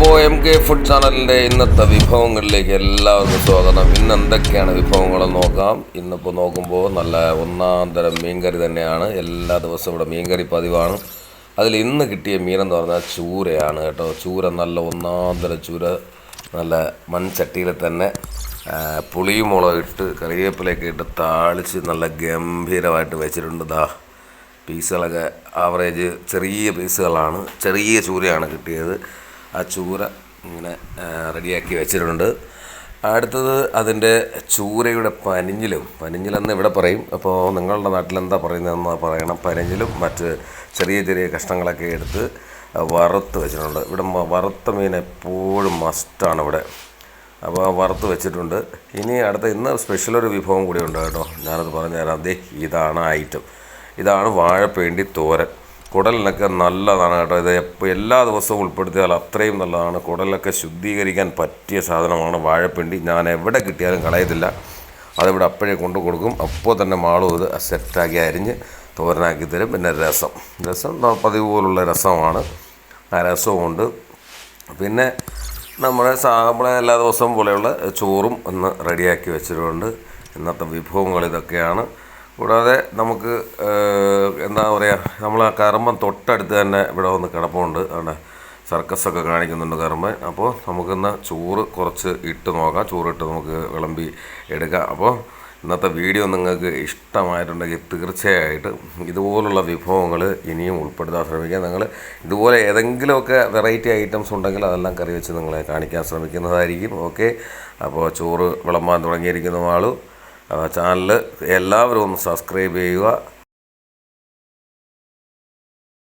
അപ്പോൾ M K food ചാനലിന്റെ ഇന്നത്തെ വിഭവങ്ങളിലേക്ക് എല്ലാവർക്കും സ്വാഗതം. ഇന്ന് എന്തൊക്കെയാണ് വിഭവങ്ങളെന്ന് നോക്കാം. ഇന്നിപ്പോൾ നോക്കുമ്പോൾ നല്ല ഒന്നാം തരം മീൻകറി തന്നെയാണ്. എല്ലാ ദിവസവും ഇവിടെ മീൻകറി പതിവാണ്. അതിൽ ഇന്ന് കിട്ടിയ മീനെന്ന് പറഞ്ഞാൽ ചൂരയാണ് കേട്ടോ. ചൂര നല്ല ഒന്നാം തരം ചൂര നല്ല മൺചട്ടിയിൽ തന്നെ ആ, പുളിയും മുളക് ഇട്ട് കറിവേപ്പിലൊക്കെ ഇട്ട് താളിച്ച് നല്ല ഗംഭീരമായിട്ട് വെച്ചിട്ടുണ്ട്. ദാ പീസുകളൊക്കെ ആവറേജ് ചെറിയ പീസുകളാണ്. ചെറിയ ചൂരയാണ് കിട്ടിയത്. ആ ചൂര ഇങ്ങനെ റെഡിയാക്കി വെച്ചിട്ടുണ്ട്. അടുത്തത് അതിന്റെ ചൂരയുടെ പനിഞ്ഞിലും പനിഞ്ഞിലെന്ന് ഇവിടെ പറയും. അപ്പോൾ നിങ്ങളുടെ നാട്ടിൽ എന്താ പറയുന്നതെന്ന് പറയണം. പനിഞ്ഞിലും മറ്റ് ചെറിയ ചെറിയ കഷ്ണങ്ങളൊക്കെ എടുത്ത് വറുത്ത് വെച്ചിട്ടുണ്ട്. ഇവിടെ വറുത്ത മീൻ എപ്പോഴും മസ്റ്റാണ് ഇവിടെ. അപ്പോൾ വറുത്ത് വെച്ചിട്ടുണ്ട്. ഇനി അടുത്ത ഇന്ന് സ്പെഷ്യൽ ഒരു വിഭവം കൂടി ഉണ്ട് കേട്ടോ. ഞാനത് പറഞ്ഞു തരാം ദേ ഇതാണ് ഐറ്റം ഇതാണ് വാഴപ്പേണ്ടി തോരൻ. കുടലിനൊക്കെ നല്ലതാണ് കേട്ടോ. ഇത് എപ്പോൾ എല്ലാ ദിവസവും ഉൾപ്പെടുത്തിയാൽ അത്രയും നല്ലതാണ്. കുടലൊക്കെ ശുദ്ധീകരിക്കാൻ പറ്റിയ സാധനമാണ് വാഴപ്പിണ്ടി. ഞാൻ എവിടെ കിട്ടിയാലും കളയത്തില്ല. അതിവിടെ അപ്പോഴേ കൊണ്ടു കൊടുക്കും. അപ്പോൾ തന്നെ മാളും ഇത് സെറ്റാക്കി അരിഞ്ഞ് തോരനാക്കി തരും. പിന്നെ രസം. രസം പതിവ് പോലുള്ള രസമാണ്. ആ രസമുണ്ട് പിന്നെ നമ്മുടെ നമ്മളെ എല്ലാ ദിവസവും പോലെയുള്ള ചോറും ഒന്ന് റെഡിയാക്കി വെച്ചിട്ടുണ്ട്. ഇന്നത്തെ വിഭവങ്ങൾ ഇതൊക്കെയാണ്. കൂടാതെ നമുക്ക് എന്താ പറയുക നമ്മൾ ആ കർമ്മം തൊട്ടടുത്ത് തന്നെ ഇവിടെ വന്ന് കിടപ്പുണ്ട്. അവിടെ സർക്കസൊക്കെ കാണിക്കുന്നുണ്ട് കർമ്മൻ അപ്പോൾ നമുക്കിന്ന് ചോറ് കുറച്ച് ഇട്ട് നോക്കാം. ചോറിട്ട് നമുക്ക് വിളമ്പി എടുക്കാം. അപ്പോൾ ഇന്നത്തെ വീഡിയോ നിങ്ങൾക്ക് ഇഷ്ടമായിട്ടുണ്ടെങ്കിൽ തീർച്ചയായിട്ടും ഇതുപോലുള്ള വിഭവങ്ങൾ ഇനിയും ഉൾപ്പെടുത്താൻ ശ്രമിക്കാം. നിങ്ങൾ ഇതുപോലെ ഏതെങ്കിലുമൊക്കെ വെറൈറ്റി ഐറ്റംസ് ഉണ്ടെങ്കിൽ അതെല്ലാം കറി വെച്ച് നിങ്ങളെ കാണിക്കാൻ ശ്രമിക്കുന്നതായിരിക്കും. ഓക്കെ? അപ്പോൾ ചോറ് വിളമ്പാൻ തുടങ്ങിയിരിക്കുന്ന ആളും ചാനൽ എല്ലാവരും ഒന്ന് സബ്സ്ക്രൈബ് ചെയ്യുക.